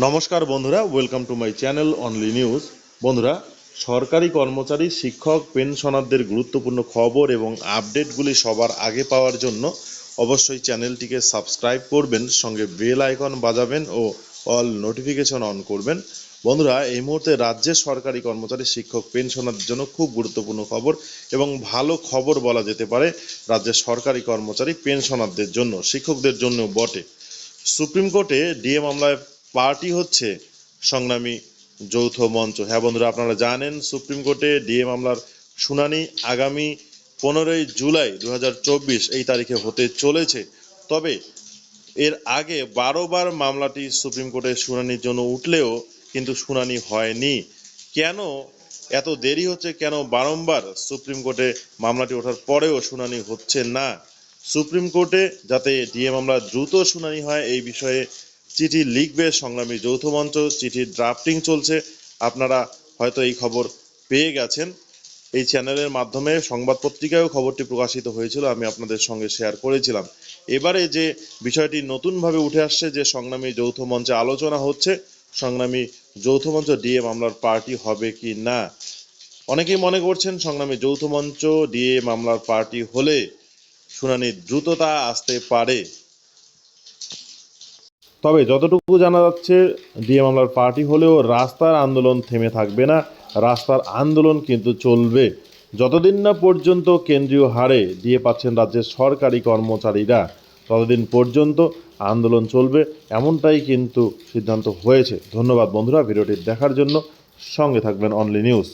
নমস্কার বন্ধুরা welcome to my channel only news বন্ধুরা, সরকারি কর্মচারী, শিক্ষক, পেনশনারদের গুরুত্বপূর্ণ খবর এবং আপডেটগুলি সবার আগে পাওয়ার জন্য অবশ্যই চ্যানেলটিকে সাবস্ক্রাইব করবেন, সঙ্গে বেল আইকন বাজাবেন ও অল নোটিফিকেশন অন করবেন। বন্ধুরা, এই মুহূর্তে রাজ্যের সরকারি কর্মচারী, শিক্ষক, পেনশনারদের জন্য খুব গুরুত্বপূর্ণ খবর এবং ভালো খবর বলা যেতে পারে রাজ্যের সরকারি কর্মচারী, পেনশনারদের জন্য, শিক্ষকদের জন্য বটে। সুপ্রিম কোর্টে ডিএ মামলায় পার্টি হচ্ছে সংগ্রামী যৌথ মঞ্চ। হ্যাঁ বন্ধুরা, আপনারা জানেন সুপ্রিম কোর্টে ডিএ মামলার শুনানি আগামী পনেরোই জুলাই দু হাজার চব্বিশ এই তারিখে হতে চলেছে। তবে এর আগে বারোবার মামলাটি সুপ্রিম কোর্টে শুনানির জন্য উঠলেও কিন্তু শুনানি হয়নি। কেন এত দেরি হচ্ছে? কেন বারংবার সুপ্রিম কোর্টে মামলাটি ওঠার পরেও শুনানি হচ্ছে না? সুপ্রিম কোর্টে যাতে ডিএ মামলা দ্রুত শুনানি হয় এই বিষয়ে চিঠি লিখবে, সংগ্রামী যৌথ মঞ্চ, চিঠির ড্রাফটিং চলছে। আপনারা হয়তো এই খবর পেয়ে গেছেন। এই চ্যানেলের মাধ্যমে সংবাদ পত্রিকায়ও খবরটি প্রকাশিত হয়েছিল, আমি আপনাদের সঙ্গে শেয়ার করেছিলাম। এবারে যে বিষয়টি নতুনভাবে উঠে আসছে, যে সংগ্রামী যৌথ মঞ্চে আলোচনা হচ্ছে, সংগ্রামী যৌথ মঞ্চ ডিএ মামলার পার্টি হবে কি না? অনেকেই মনে করছেন সংগ্রামী যৌথ মঞ্চ ডিএ মামলার পার্টি হলে শুনানির দ্রুততা আসতে পারে। তবে যতটুকু জানা যাচ্ছে, ডিএ মামলার পার্টি হলেও রাস্তার আন্দোলন থেমে থাকবে না। রাস্তার আন্দোলন কিন্তু চলবে। যতদিন না পর্যন্ত কেন্দ্রীয় হারে দিয়ে পাচ্ছেন রাজ্যের সরকারি কর্মচারীরা, ততদিন পর্যন্ত আন্দোলন চলবে এমনটাই কিন্তু সিদ্ধান্ত হয়েছে। ধন্যবাদ বন্ধুরা, ভিডিওটি দেখার জন্য সঙ্গে থাকবেন অনলি নিউজ।